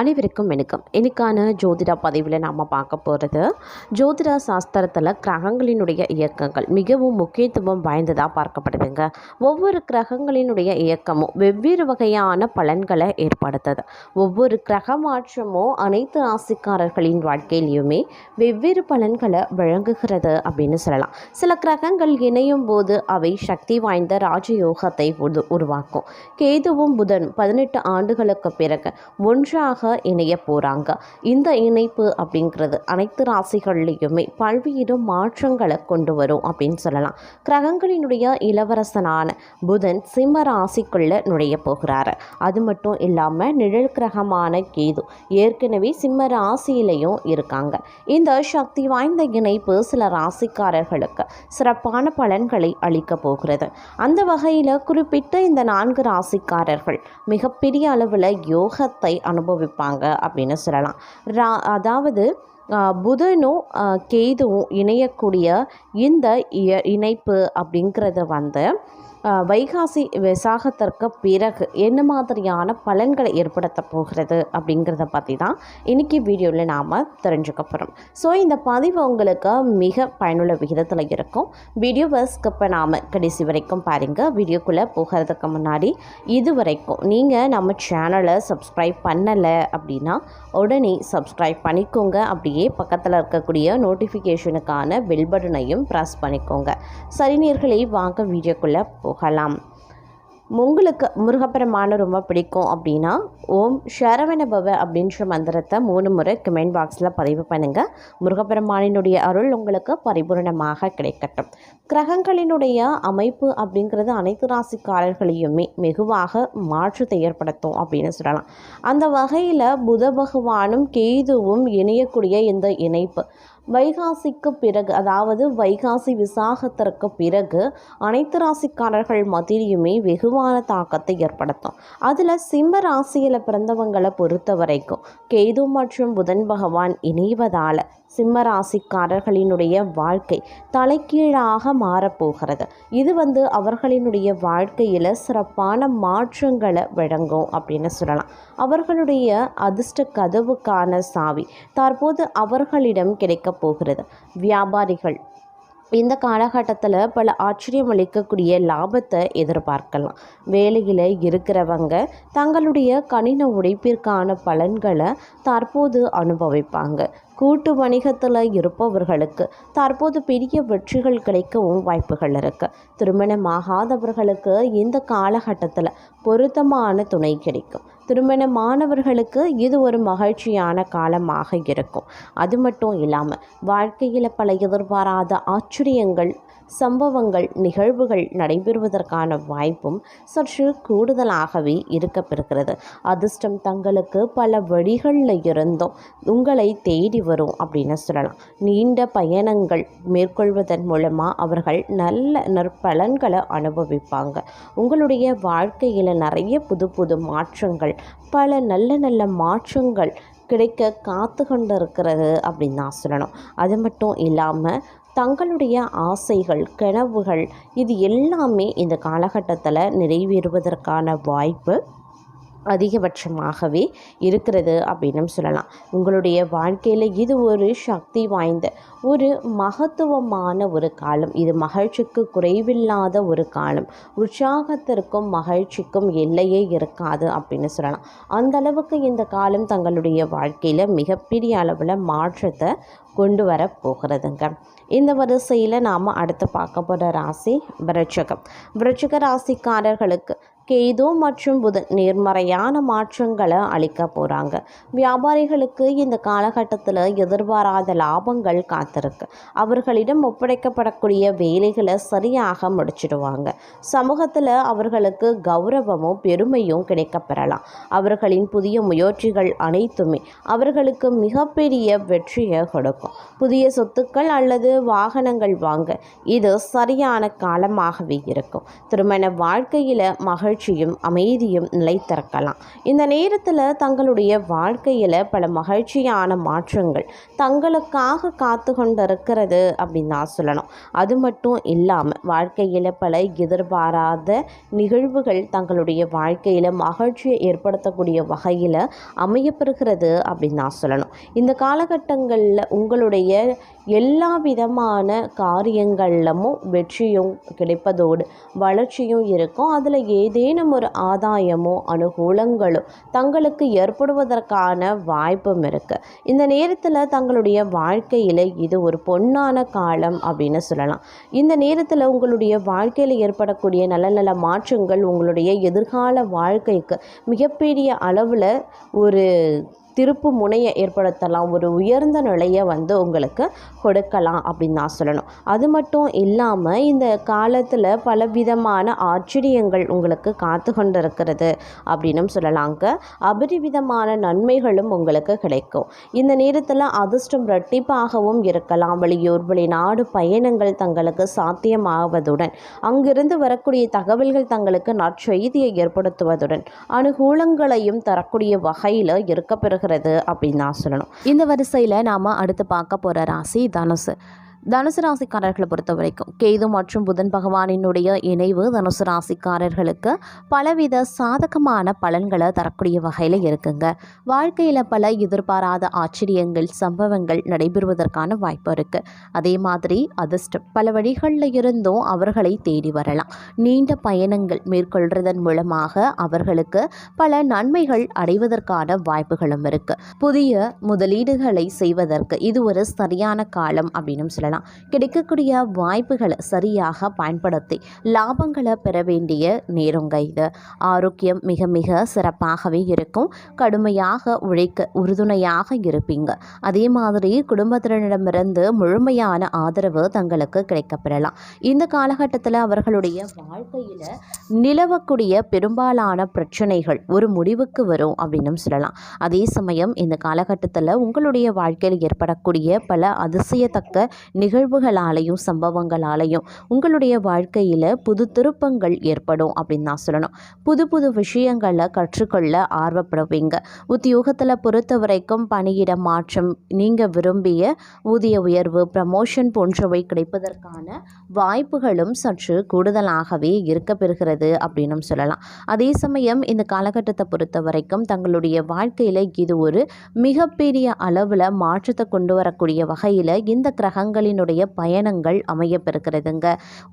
அனைவருக்கும் வணக்கம். இன்னைக்கான ஜோதிடா பதிவில் நாம் பார்க்க போகிறது ஜோதிடா சாஸ்திரத்தில் கிரகங்களினுடைய இயக்கங்கள் மிகவும் முக்கியத்துவம் வாய்ந்ததாக பார்க்கப்படுதுங்க. ஒவ்வொரு கிரகங்களினுடைய இயக்கமும் வெவ்வேறு வகையான பலன்களை ஏற்படுத்துது. ஒவ்வொரு கிரக மாற்றமும் அனைத்து ராசிக்காரர்களின் வாழ்க்கையிலையுமே வெவ்வேறு பலன்களை வழங்குகிறது அப்படின்னு சொல்லலாம். சில கிரகங்கள் இணையும் போது அவை சக்தி வாய்ந்த ராஜயோகத்தை உருவாக்கும். கேதுவும் புதன் பதினெட்டு ஆண்டுகளுக்கு பிறகு ஒன்றாக இணைய போகிறாங்க இந்த இணைப்பு அப்படிங்கிறது அனைத்து ராசிகள்லேயுமே பல்வேறு மாற்றங்களை கொண்டு வரும் அப்படின்னு சொல்லலாம். கிரகங்களினுடைய இளவரசனான புதன் சிம்ம ராசிக்குள்ளே நுழைய போகிறாரு. அது மட்டும் இல்லாமல் நிழல் கிரகமான கேது ஏற்கனவே சிம்ம ராசியிலையும் இருக்காங்க. இந்த சக்தி வாய்ந்த இணைப்பு சில ராசிக்காரர்களுக்கு சிறப்பான பலன்களை அளிக்க போகிறது. அந்த வகையில் குறிப்பிட்ட இந்த நான்கு ராசிக்காரர்கள் மிகப்பெரிய அளவில் யோகத்தை இருப்பாங்க அப்படின்னு சொல்லலாம். ரா அதாவது புதனும் கேதுவும் இணையக்கூடிய இந்த இணைப்பு அப்படிங்கிறது வந்து வைகாசி விசாகத்திற்கு பிறகு என்ன மாதிரியான பலன்களை ஏற்படுத்த போகிறது அப்படிங்கிறத பற்றி தான் இன்றைக்கி வீடியோவில் நாம் தெரிஞ்சுக்க போகிறோம் ஸோ இந்த பதிவு உங்களுக்கு மிக பயனுள்ள விகிதத்தில் இருக்கும். வீடியோவை ஸ்கிப் நாம் கடைசி வரைக்கும் பாருங்கள் வீடியோக்குள்ளே போகிறதுக்கு முன்னாடி இது வரைக்கும் நீங்கள் நம்ம சேனலை சப்ஸ்கிரைப் பண்ணலை அப்படின்னா உடனே சப்ஸ்கிரைப் பண்ணிக்கோங்க. அப்படியே பக்கத்தில் இருக்கக்கூடிய நோட்டிஃபிகேஷனுக்கான பெல் பட்டனையும் ப்ரெஸ் பண்ணிக்கோங்க. சரி வாங்க வீடியோக்குள்ளே போகலாம். உங்களுக்கு முருகப்பெருமானை ரொம்ப பிடிக்கும் அப்படின்னா ஓம் ஷரவண பவ அப்படின்ற மந்திரத்தை மூணு முறை கமெண்ட் பாக்ஸில் பதிவு பண்ணுங்கள் முருகப்பெருமானினுடைய அருள் உங்களுக்கு பரிபூரணமாக கிடைக்கட்டும். கிரகங்களினுடைய அமைப்பு அப்படிங்கிறது அனைத்து ராசிக்காரர்களையுமே வெகுவாக மாற்றத்தை ஏற்படுத்தும் அப்படின்னு சொல்லலாம். அந்த வகையில் புத பகவானும் கேதுவும் இணையக்கூடிய இந்த இணைப்பு வைகாசிக்கு பிறகு அதாவது வைகாசி விசாகத்திற்கு பிறகு அனைத்து ராசிக்காரர்கள் மத்தியிலுமே வெகுவான தாக்கத்தை ஏற்படுத்தும். அதில் சிம்ம ராசியில் பிறந்தவங்களை பொறுத்த வரைக்கும் கேது மற்றும் புதன் பகவான் இணைவதால் சிம்ம ராசிக்காரர்களினுடைய வாழ்க்கை தலைகீழாக மாறப்போகிறது. இது வந்து அவர்களினுடைய வாழ்க்கையில் சிறப்பான மாற்றங்களை வழங்கும் அப்படின்னு சொல்லலாம். அவர்களுடைய அதிர்ஷ்ட கதவுக்கான சாவி தற்போது அவர்களிடம் கிடைக்க போகிறது. வியாபாரிகள் இந்த காலகட்டத்தில் பல ஆச்சரியம் அளிக்கக்கூடிய லாபத்தை எதிர்பார்க்கலாம். வேலையில் இருக்கிறவங்க தங்களுடைய கணின உழைப்பிற்கான பலன்களை தற்போது அனுபவிப்பாங்க. கூட்டு வணிகத்தில் இருப்பவர்களுக்கு தற்போது பெரிய வெற்றிகள் கிடைக்கவும் வாய்ப்புகள் இருக்குது திருமணமாகாதவர்களுக்கு இந்த காலகட்டத்தில் பொருத்தமான துணை கிடைக்கும். திருமணமானவர்களுக்கு இது ஒரு மகிழ்ச்சியான காலமாக இருக்கும். அது மட்டும் இல்லாமல் வாழ்க்கையில் பல எதிர்பாராத ஆச்சரியங்கள் சம்பவங்கள் நிகழ்வுகள் நடைபெறுவதற்கான வாய்ப்பும் சற்று கூடுதலாகவே இருக்கப்பெறுகிறது. அதிர்ஷ்டம் தங்களுக்கு பல வழிகளில் இருந்தும் உங்களை தேடி வரும் அப்படின்னு சொல்லலாம். நீண்ட பயணங்கள் மேற்கொள்வதன் மூலமாக அவர்கள் நல்ல நற்பலன்களை அனுபவிப்பாங்க. உங்களுடைய வாழ்க்கையில் நிறைய புது புது மாற்றங்கள் பல நல்ல நல்ல மாற்றங்கள் கிடைக்க காத்து கொண்டு இருக்கிறது அப்படின்னு தான் சொல்லணும். அது மட்டும் இல்லாமல் தங்களுடைய ஆசைகள் கனவுகள் இது எல்லாமே இந்த காலகட்டத்தில் நிறைவேறுவதற்கான வாய்ப்பு அதிகபட்சமாகவே இருக்கிறது அப்படின்னு சொல்லலாம். உங்களுடைய வாழ்க்கையில் இது ஒரு சக்தி வாய்ந்த ஒரு மகத்துவமான ஒரு காலம். இது மகிழ்ச்சிக்கு குறைவில்லாத ஒரு காலம். உற்சாகத்திற்கும் மகிழ்ச்சிக்கும் எல்லையே இருக்காது அப்படின்னு சொல்லலாம். அந்த அளவுக்கு இந்த காலம் தங்களுடைய வாழ்க்கையில் மிகப்பெரிய அளவில் மாற்றத்தை கொண்டு வர போகிறதுங்க. இந்த வரிசையில் நாம் அடுத்து பார்க்க போகிற ராசி விருச்சிகம். விருச்சிக ராசிக்காரர்களுக்கு கேது மற்றும் புதன் நேர்மறையான மாற்றங்களை அளிக்க போகிறாங்க வியாபாரிகளுக்கு இந்த காலகட்டத்தில் எதிர்பாராத லாபங்கள் காத்திருக்கு. அவர்களிடம் ஒப்படைக்கப்படக்கூடிய வேலைகளை சரியாக முடிச்சிடுவாங்க. சமூகத்தில் அவர்களுக்கு கௌரவமும் பெருமையும் கிடைக்கப்பெறலாம். அவர்களின் புதிய முயற்சிகள் அனைத்துமே அவர்களுக்கு மிகப்பெரிய வெற்றியை கொடுக்கும். புதிய சொத்துக்கள் அல்லது வாகனங்கள் வாங்க இது சரியான காலமாகவே இருக்கும். திருமண வாழ்க்கையில் மகிழ்ச்சி மகிழ்ச்சியும் அமைதியும் நிலைத்திறக்கலாம் இந்த நேரத்தில் தங்களுடைய வாழ்க்கையில் பல மகிழ்ச்சியான மாற்றங்கள் தங்களுக்காக காத்து கொண்டிருக்கிறது அப்படின்னு தான் சொல்லணும். அது மட்டும் இல்லாமல் வாழ்க்கையில் பல எதிர்பாராத நிகழ்வுகள் தங்களுடைய வாழ்க்கையில் மகிழ்ச்சியை ஏற்படுத்தக்கூடிய வகையில் அமையப்பெறுகிறது அப்படின்னு தான் சொல்லணும். இந்த காலகட்டங்களில் உங்களுடைய எல்லா விதமான காரியங்களிலும் வெற்றியும் கிடைப்பதோடு வளர்ச்சியும் இருக்கும். அதில் ஏதேனும் ஒரு ஆதாயமோ அனுகூலங்களோ தங்களுக்கு ஏற்படுவதற்கான வாய்ப்பும் இருக்குது இந்த நேரத்தில் தங்களுடைய வாழ்க்கையில் இது ஒரு பொன்னான காலம் அப்படின்னு சொல்லலாம். இந்த நேரத்தில் உங்களுடைய வாழ்க்கையில் ஏற்படக்கூடிய நல்ல நல்ல மாற்றங்கள் உங்களுடைய எதிர்கால வாழ்க்கைக்கு மிகப்பெரிய அளவில் ஒரு திருப்பு முனையை ஏற்படுத்தலாம். ஒரு உயர்ந்த நிலையை வந்து உங்களுக்கு கொடுக்கலாம் அப்படின்னு நான் சொல்லணும். அது மட்டும் இல்லாமல் இந்த காலத்தில் பலவிதமான ஆச்சரியங்கள் உங்களுக்கு காத்து கொண்டு இருக்கிறது அப்படின்னும் சொல்லலாங்க அபரிவிதமான நன்மைகளும் உங்களுக்கு கிடைக்கும். இந்த நேரத்தில் அதிர்ஷ்டம் இரட்டிப்பாகவும் இருக்கலாம். வெளியூர் வெளிநாடு பயணங்கள் தங்களுக்கு சாத்தியமாவதுடன் அங்கிருந்து வரக்கூடிய தகவல்கள் தங்களுக்கு நற்செய்தியை ஏற்படுத்துவதுடன் அனுகூலங்களையும் தரக்கூடிய வகையில் இருக்கப்பெறுகிறது. அப்படின்னு தான் சொல்லணும். இந்த வரிசையில் நாம் அடுத்து பார்க்க போகிற ராசி தனுசு. தனுசு ராசிக்காரர்களை பொறுத்த வரைக்கும் கேது மற்றும் புதன் பகவானினுடைய இணைவு தனுசு ராசிக்காரர்களுக்கு பலவித சாதகமான பலன்களை தரக்கூடிய வகையில் இருக்குங்க. வாழ்க்கையில் பல எதிர்பாராத ஆச்சரியங்கள் சம்பவங்கள் நடைபெறுவதற்கான வாய்ப்பு இருக்குது அதே மாதிரி அதிர்ஷ்டம். பல வழிகளில் இருந்தும் அவர்களை தேடி வரலாம். நீண்ட பயணங்கள் மேற்கொள்றதன் மூலமாக அவர்களுக்கு பல நன்மைகள் அடைவதற்கான வாய்ப்புகளும் இருக்குது புதிய முதலீடுகளை செய்வதற்கு இது ஒரு சரியான காலம் அப்படின்னு சொல்லலாம். கிடைக்கக்கூடிய வாய்ப்புகளை சரியாக பயன்படுத்தி லாபங்களை பெற வேண்டிய நேரங்க இது ஆரோக்கியம் மிக மிக சிறப்பாகவே இருக்கும். கடுமையாக உழைக்க உறுதுணையாக இருப்பீங்க. அதே மாதிரி குடும்பத்தினரிடமிருந்து முழுமையான ஆதரவு தங்களுக்கு கிடைக்கப்பெறலாம். இந்த காலகட்டத்தில் அவர்களுடைய வாழ்க்கையில் நிலவக்கூடிய பெரும்பாலான பிரச்சனைகள் ஒரு முடிவுக்கு வரும் அப்படின்னு சொல்லலாம். அதே சமயம் இந்த காலகட்டத்தில் உங்களுடைய வாழ்க்கையில் ஏற்படக்கூடிய பல அதிசயத்தக்க நிகழ்வுகளாலையும் சம்பவங்களாலையும் உங்களுடைய வாழ்க்கையில் புது திருப்பங்கள் ஏற்படும் அப்படின்னு நான் சொல்லணும். புது புது விஷயங்களை கற்றுக்கொள்ள ஆர்வப்படுவீங்க. உத்தியோகத்தில் பொறுத்த வரைக்கும் பணியிட மாற்றம் நீங்கள் விரும்பிய ஊதிய உயர்வு ப்ரமோஷன் போன்றவை கிடைப்பதற்கான வாய்ப்புகளும் சற்று கூடுதலாகவே இருக்க பெறுகிறது அப்படின்னும் சொல்லலாம். அதே சமயம் இந்த காலகட்டத்தை பொறுத்த வரைக்கும் தங்களுடைய வாழ்க்கையில் இது ஒரு மிகப்பெரிய அளவில் மாற்றத்தை கொண்டு வரக்கூடிய வகையில் இந்த கிரகங்கள் கிரகங்களினுடைய பயணங்கள் அமையப்பெறுகிறதுங்க.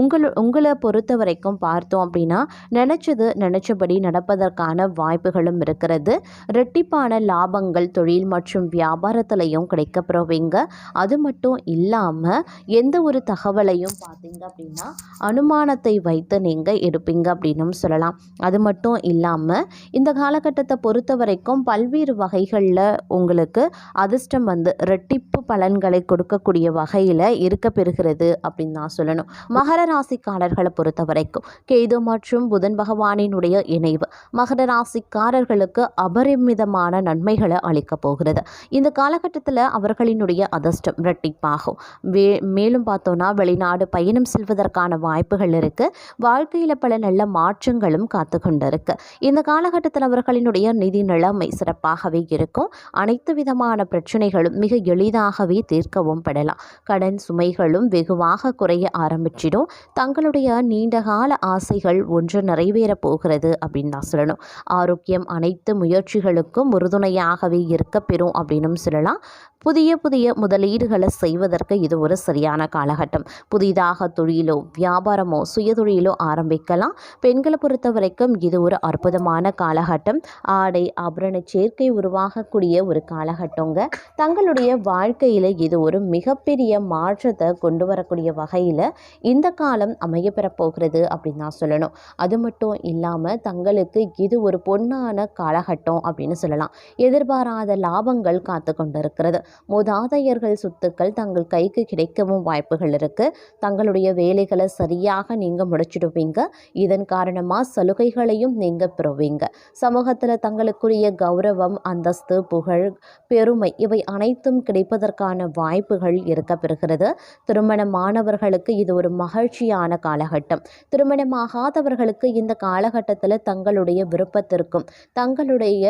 உங்கள் உங்களை பொறுத்த வரைக்கும் பார்த்தோம் அப்படின்னா நினச்சது நினச்சபடி நடப்பதற்கான வாய்ப்புகளும் இருக்கிறது. ரெட்டிப்பான லாபங்கள் தொழில் மற்றும் வியாபாரத்திலையும் கிடைக்கப்பெறுவீங்க. அது மட்டும் இல்லாமல் எந்த ஒரு தகவலையும் பார்த்தீங்க அப்படின்னா அனுமானத்தை வைத்து நீங்கள் எடுப்பீங்க அப்படின்னும் சொல்லலாம். அது மட்டும் இல்லாமல் இந்த காலகட்டத்தை பொறுத்த வரைக்கும் பல்வேறு வகைகளில் உங்களுக்கு அதிர்ஷ்டம் வந்து ரெட்டிப்பு பலன்களை கொடுக்கக்கூடிய வகையில் நிலையில் இருக்க பெறுகிறது அப்படின்னு நான் சொல்லணும். மகர ராசிக்காரர்களை பொறுத்த வரைக்கும் கேது மற்றும் புதன் பகவானினுடைய இணைவு மகர ராசிக்காரர்களுக்கு அபரிமிதமான நன்மைகளை அளிக்கப் போகிறது. இந்த காலகட்டத்தில் அவர்களினுடைய அதிர்ஷ்டம் இரட்டிப்பாகும். வே மேலும் பார்த்தோன்னா வெளிநாடு பயணம் செல்வதற்கான வாய்ப்புகள் இருக்குது வாழ்க்கையில் பல நல்ல மாற்றங்களும் காத்து கொண்டு இருக்கு இந்த காலகட்டத்தில் அவர்களினுடைய நிதி நிலைமை சிறப்பாகவே இருக்கும். அனைத்து விதமான பிரச்சனைகளும் மிக எளிதாகவே தீர்க்கவும் படலாம். கடன் சுமைகளும் வெகுவாக குறைய ஆரம்பிச்சிடும். தங்களுடைய நீண்டகால ஆசைகள் ஒன்று நிறைவேறப் போகிறது அப்படின்னு தான் சொல்லணும். ஆரோக்கியம் அனைத்து முயற்சிகளுக்கும் உறுதுணையாகவே இருக்க பெறும் சொல்லலாம். புதிய புதிய முதலீடுகளை செய்வதற்கு இது ஒரு சரியான காலகட்டம். புதிதாக தொழிலோ வியாபாரமோ சுயதொழிலோ ஆரம்பிக்கலாம். பெண்களை பொறுத்த வரைக்கும் இது ஒரு அற்புதமான காலகட்டம். ஆடை ஆபரண சேர்க்கை உருவாகக்கூடிய ஒரு காலகட்டங்க. தங்களுடைய வாழ்க்கையில் இது ஒரு மிகப்பெரிய மாற்றத்தை கொண்டு வரக்கூடிய வகையில் இந்த காலம் அமையப்பெறப் போகிறது அப்படின்னு தான் சொல்லணும். அது மட்டும் இல்லாமல் தங்களுக்கு இது ஒரு பொன்னான காலகட்டம் அப்படின்னு சொல்லலாம். எதிர்பாராத லாபங்கள் காத்து கொண்டிருக்கிறது. மூதாதையர்கள் சொத்துக்கள் தங்கள் கைக்கு கிடைக்கவும் வாய்ப்புகள் இருக்குது தங்களுடைய வேலைகளை சரியாக நீங்கள் முடிச்சிடுவீங்க. இதன் காரணமாக சலுகைகளையும் நீங்கள் பெறுவீங்க. சமூகத்தில் தங்களுக்குரிய கௌரவம் அந்தஸ்து புகழ் பெருமை இவை அனைத்தும் கிடைப்பதற்கான வாய்ப்புகள் இருக்க பெறுகிறது இருக்கிறது திருமணமானவர்களுக்கு இது ஒரு மகிழ்ச்சியான காலகட்டம். திருமணமாகாதவர்களுக்கு இந்த காலகட்டத்தில் தங்களுடைய விருப்பத்திற்கும் தங்களுடைய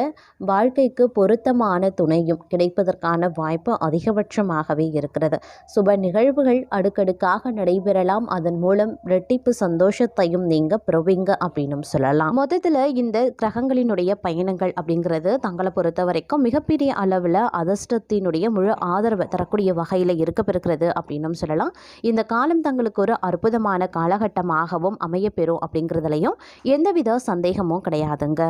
வாழ்க்கைக்கு பொருத்தமான துணையும் கிடைப்பதற்கான வாய்ப்பு அதிகபட்சமாகவே இருக்கிறது. சுப நிகழ்வுகள் அடுக்கடுக்காக நடைபெறலாம். அதன் மூலம் ரெட்டிப்பு சந்தோஷத்தையும் நீங்க பெறுவீங்க அப்படின்னு சொல்லலாம். மொத்தத்தில் இந்த கிரகங்களினுடைய பயணங்கள் அப்படிங்கிறது தங்களை பொறுத்த வரைக்கும் மிகப்பெரிய அளவில் அதிர்ஷ்டத்தினுடைய முழு ஆதரவை தரக்கூடிய வகையில் இருக்கப்பெருக்கிறது அப்படின்னும் சொல்லலாம். இந்த காலம் தங்களுக்கு ஒரு அற்புதமான காலகட்டமாகவும் அமையப்பெறும் அப்படிங்கிறதுலையும் எந்தவித சந்தேகமும் கிடையாதுங்க.